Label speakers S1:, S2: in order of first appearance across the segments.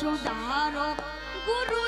S1: સુધારો ગુરુજી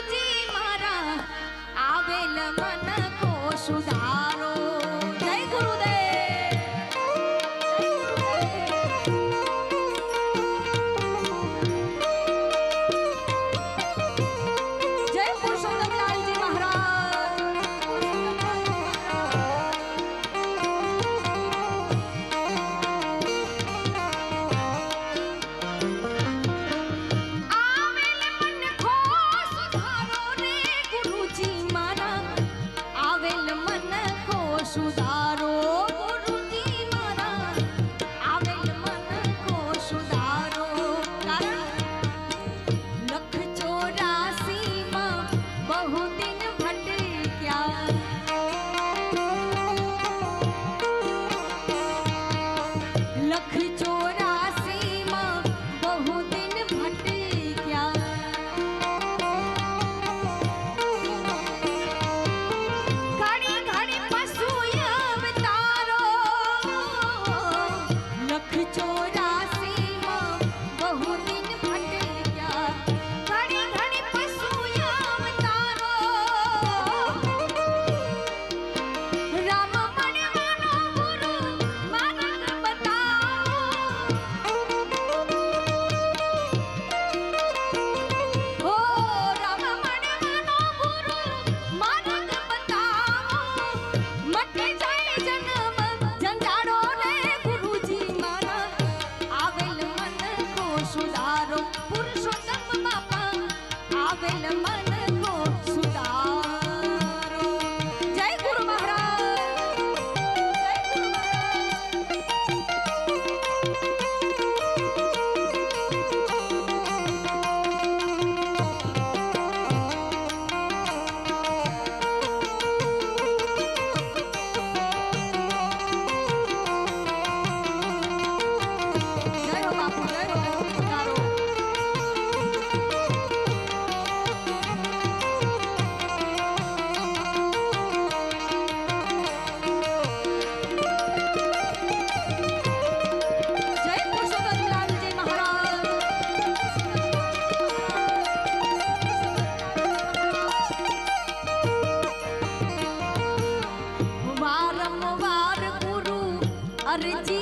S1: Duy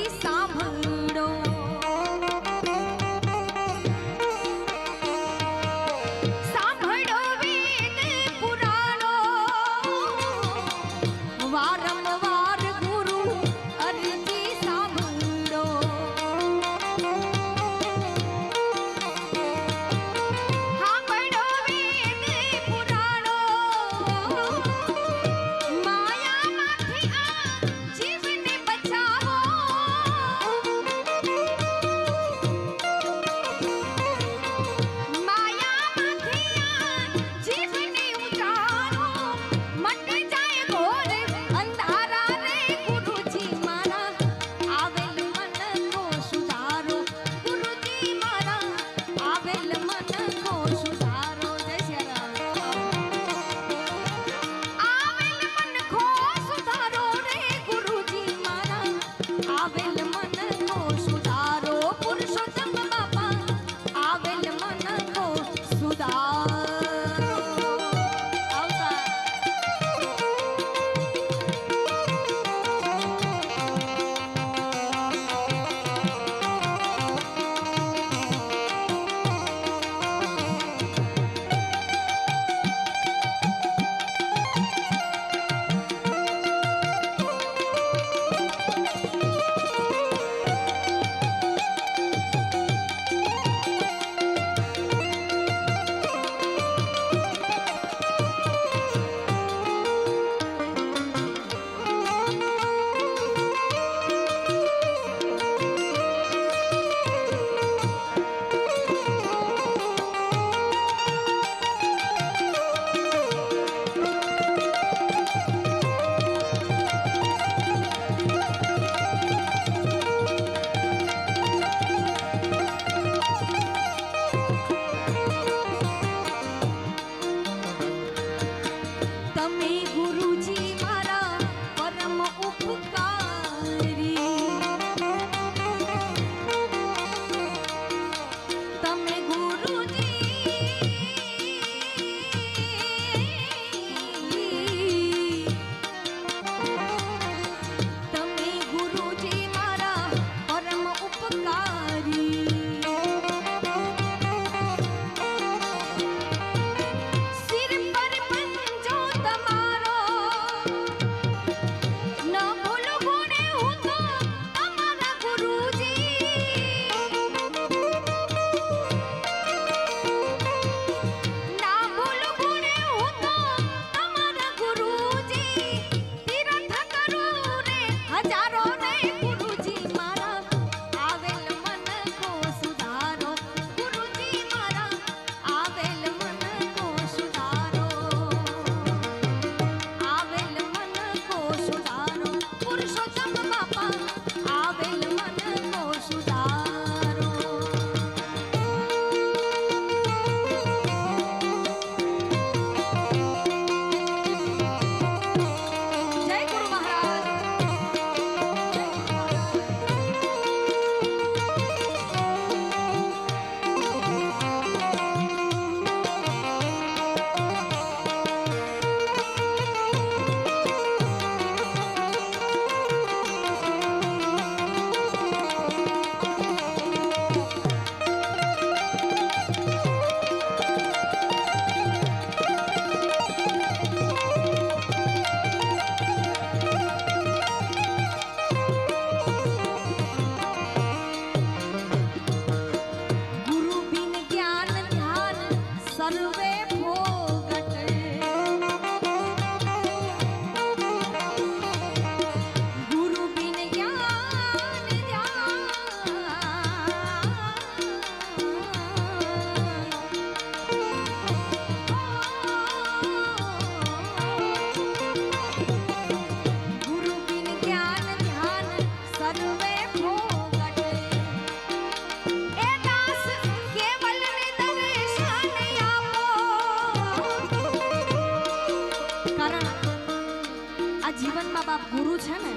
S1: ગુરુ છે ને,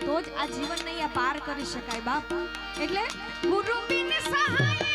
S1: તો જ આ જીવન નહીં આ પાર કરી શકાય બાપ. એટલે ગુરુ સહાય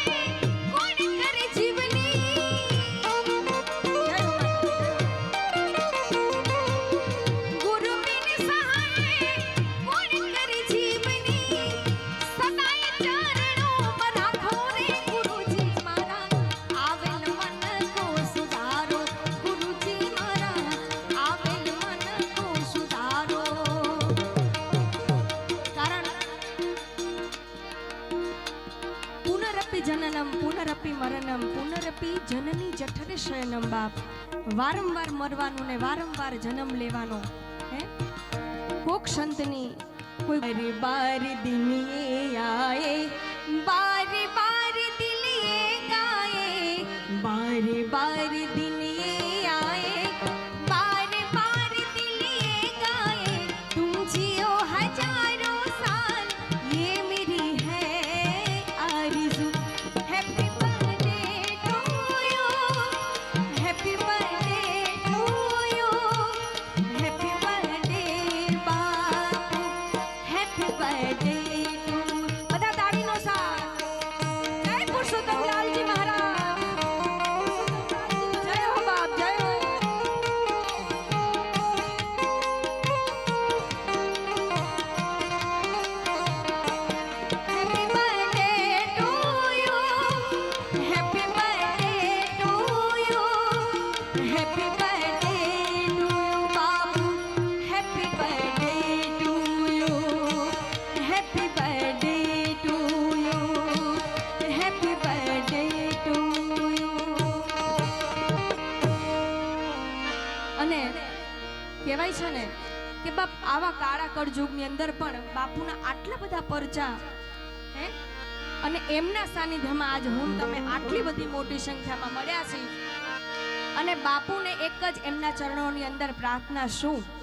S1: વારંવાર મરવાનું ને વારંવાર જન્મ લેવાનો, હે? કોક સંતની કોઈ બારી દિનિયે આયે બારી બારી દિલિયે ગાયે, બારી બારી કહેવાય છે ને કે બાપ આવા કાળા કળયુગની અંદર પણ બાપુના આટલા બધા પરચા, હે? અને એમના સાનિધ્યમાં આજ હું તમે આટલી બધી મોટી સંખ્યામાં મળ્યા છે. અને બાપુને એક જ એમના ચરણોની અંદર પ્રાર્થના શું?